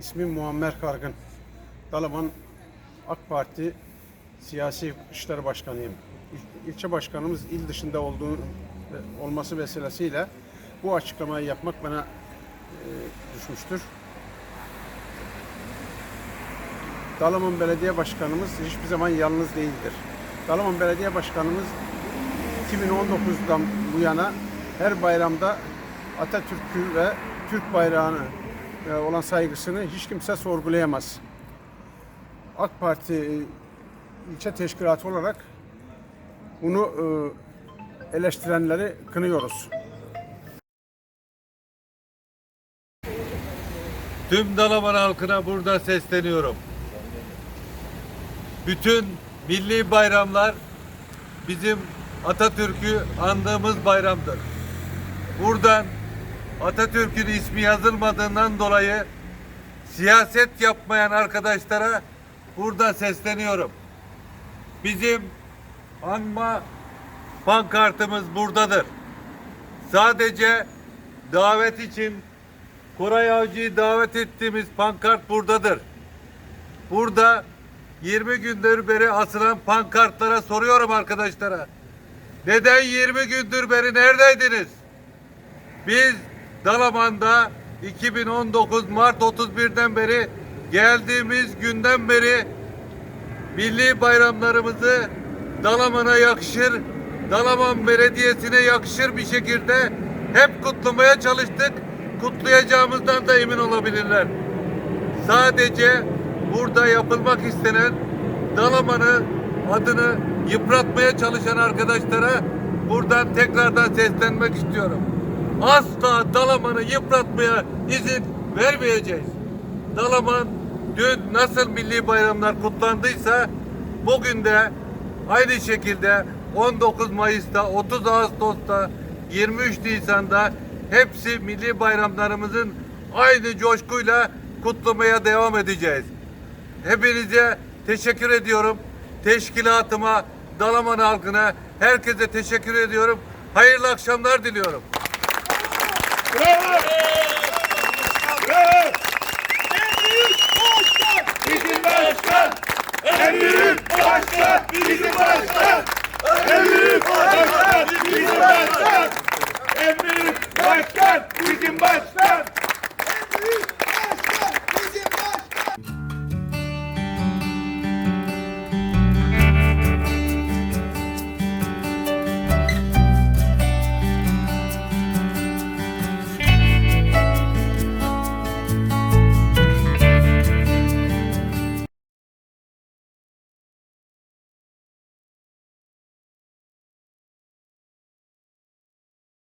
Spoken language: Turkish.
İsmim Muammer Kargın. Dalaman AK Parti Siyasi İşler Başkanıyım. İl- İlçe başkanımız il dışında olduğu olması vesilesiyle bu açıklamayı yapmak bana e, düşmüştür. Dalaman Belediye Başkanımız hiçbir zaman yalnız değildir. Dalaman Belediye Başkanımız 2019'dan bu yana her bayramda Atatürk'ü ve Türk bayrağını e, olan saygısını hiç kimse sorgulayamaz. AK Parti e, ilçe teşkilatı olarak bunu e, eleştirenleri kınıyoruz. Tüm Dalaman halkına burada sesleniyorum. Bütün milli bayramlar bizim Atatürk'ü andığımız bayramdır. Buradan Atatürk'ün ismi yazılmadığından dolayı siyaset yapmayan arkadaşlara burada sesleniyorum. Bizim anma pankartımız buradadır. Sadece davet için Koray Avcı'yı davet ettiğimiz pankart buradadır. Burada 20 gündür beri asılan pankartlara soruyorum arkadaşlara. Neden 20 gündür beri neredeydiniz? Biz Dalaman'da 2019 Mart 31'den beri geldiğimiz günden beri milli bayramlarımızı Dalaman'a yakışır, Dalaman Belediyesi'ne yakışır bir şekilde hep kutlamaya çalıştık. Kutlayacağımızdan da emin olabilirler. Sadece burada yapılmak istenen Dalaman'ı adını yıpratmaya çalışan arkadaşlara buradan tekrardan seslenmek istiyorum. Asla Dalaman'ı yıpratmaya izin vermeyeceğiz. Dalaman dün nasıl milli bayramlar kutlandıysa bugün de aynı şekilde 19 Mayıs'ta, 30 Ağustos'ta, 23 Nisan'da hepsi milli bayramlarımızın aynı coşkuyla kutlamaya devam edeceğiz. Hepinize teşekkür ediyorum. Teşkilatıma, Dalaman halkına, herkese teşekkür ediyorum. Hayırlı akşamlar diliyorum. Bravo! Bravo! En büyük başkan bizim başkan! En büyük başkan bizim başkan! En büyük başkan bizim başkan! En büyük başkan bizim başkan!